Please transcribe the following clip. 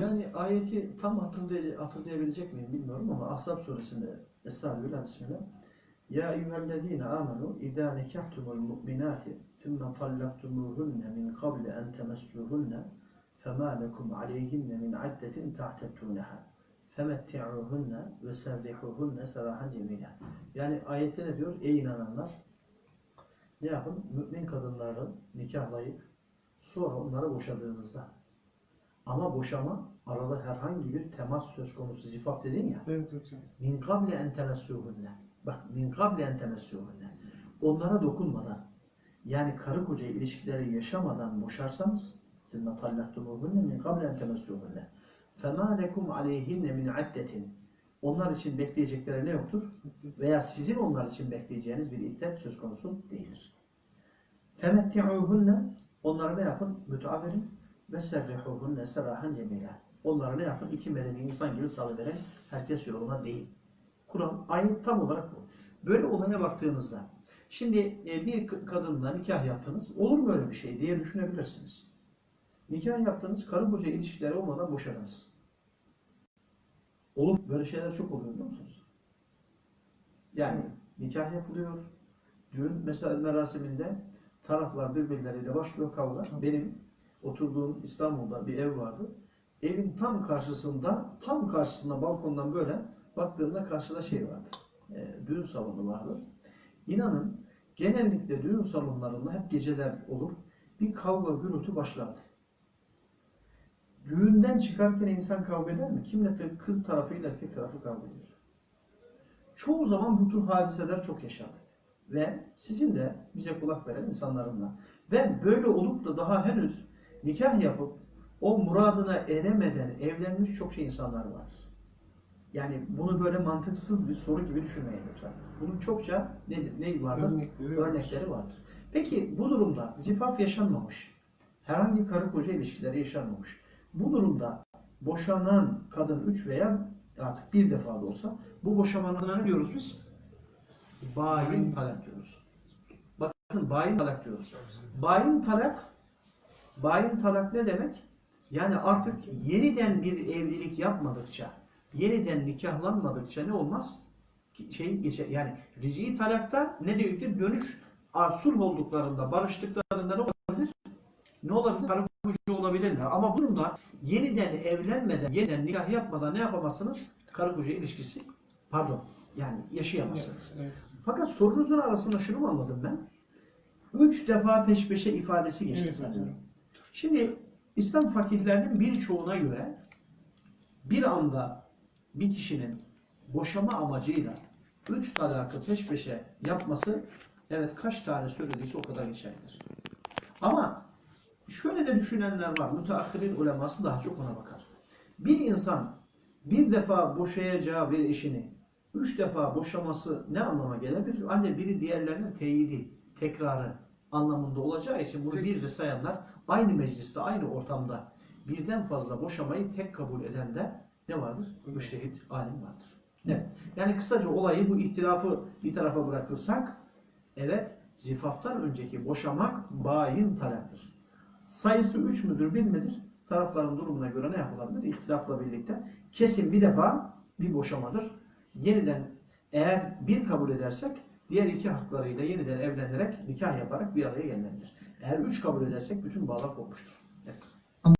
Yani ayeti tam hatırlay hatırlayabilecek miyim bilmiyorum ama Ashab suresinde Estağfirullah Bismillah. Ya eyyühellezine amenu izâ nekahtumul mu'minâti thumma tallaktumuhunne min qabli en temessuhunne femâ lekum aleyhinne min addetin ta'tettûneha femetti'uhunne ve serrihuhunne serahan cemîlâ. Yani ayette ne diyor? Ey inananlar ne yapın? Mümin kadınları nikahlayıp sonra onları boşadığınızda ama boşama arada herhangi bir temas söz konusu zifaf dedin ya. Evet hocam. Min kable en temessuhunne. Bak min kable en temessuhunne. Onlara dokunmadan yani karı koca ilişkileri yaşamadan boşarsanız ثُمَّ طَلَّقْتُمُهُنَّ min kable en temessuhunne. فَمَا لَكُمْ عَلَيْهِنَّ min addetin. Onlar için bekleyecekleri ne yoktur? Veya sizin onlar için bekleyeceğiniz bir iddet söz konusu değildir. فَمَتِّعُوهُنَّ Onlara ne yapın? Mütua verin. Ve serrihuhunne serahan cemila. Onlara ne yapın? İki medeni insan gibi salıveren herkes yoluna değil. Kur'an ayet tam olarak bu. Böyle olaya baktığınızda şimdi e, bir kadınla nikah yaptınız. Olur mu öyle bir şey diye düşünebilirsiniz. Nikah yaptınız, karı koca ilişkileri olmadan boşadınız. Olur. Böyle şeyler çok oluyor biliyor musunuz? Yani nikah yapılıyor. Düğün mesela merasiminde taraflar birbirleriyle başlıyor kavga. Benim oturduğum İstanbul'da bir ev vardı. Evin tam karşısında, tam karşısında balkondan böyle baktığımda karşıda şey vardı. E, düğün salonu vardı. İnanın genellikle düğün salonlarında hep geceler olur. Bir kavga gürültü başlardı. Düğünden çıkarken insan kavga eder mi? Kimle? Kız tarafıyla erkek tarafı kavga ediyor. Çoğu zaman bu tür hadiseler çok yaşadık. Ve sizin de bize kulak veren insanların da. Ve böyle olup da daha henüz nikah yapıp o muradına eremeden evlenmiş çok şey insanlar var. Yani bunu böyle mantıksız bir soru gibi düşünmeyin lütfen. Bunun çokça nedir, ne vardır? Örnekleri. Örnekleri vardır. Peki bu durumda zifaf yaşanmamış, herhangi karı koca ilişkileri yaşanmamış. Bu durumda boşanan kadın üç veya artık bir defa da olsa bu boşamanın adına ne diyoruz biz? Bayin talak diyoruz. Bakın bayin talak diyoruz. Bayin talak bayin talak ne demek? Yani artık yeniden bir evlilik yapmadıkça, yeniden nikahlanmadıkça ne olmaz? Şey geçer. Yani rici talakta ne diyor ki dönüş sulh olduklarında, barıştıklarında ne olabilir? Ne olabilir? Karı koca olabilirler. Ama bu durumda yeniden evlenmeden, yeniden nikah yapmadan ne yapamazsınız? Karı koca ilişkisi pardon yani yaşayamazsınız. Evet. Fakat sorunuzun arasında şunu mu anladım ben? Üç defa peş peşe ifadesi geçti Evet, sanıyorum. hocam. Şimdi İslam fakihlerinin birçoğuna göre bir anda bir kişinin boşama amacıyla üç talakı peş peşe yapması evet kaç tane söylediyse o kadar geçerlidir. Ama şöyle de düşünenler var. Müteahhirin uleması daha çok ona bakar. Bir insan bir defa boşayacağı bir eşini üç defa boşaması ne anlama gelebilir? Anne biri diğerlerinin teyidi, tekrarı anlamında olacağı için bunu Tek- bir de sayanlar aynı mecliste, aynı ortamda birden fazla boşamayı tek kabul eden de ne vardır? Müştehit alim vardır. Evet. Yani kısaca olayı bu ihtilafı bir tarafa bırakırsak evet zifaftan önceki boşamak bayin talaktır. Sayısı 3 müdür 1 midir? Tarafların durumuna göre ne yapılabilir? İhtilafla birlikte kesin bir defa bir boşamadır. Yeniden eğer bir kabul edersek diğer iki haklarıyla yeniden evlenerek nikah yaparak bir araya gelmelidir. Eğer üç kabul edersek bütün bağlar kopmuştur.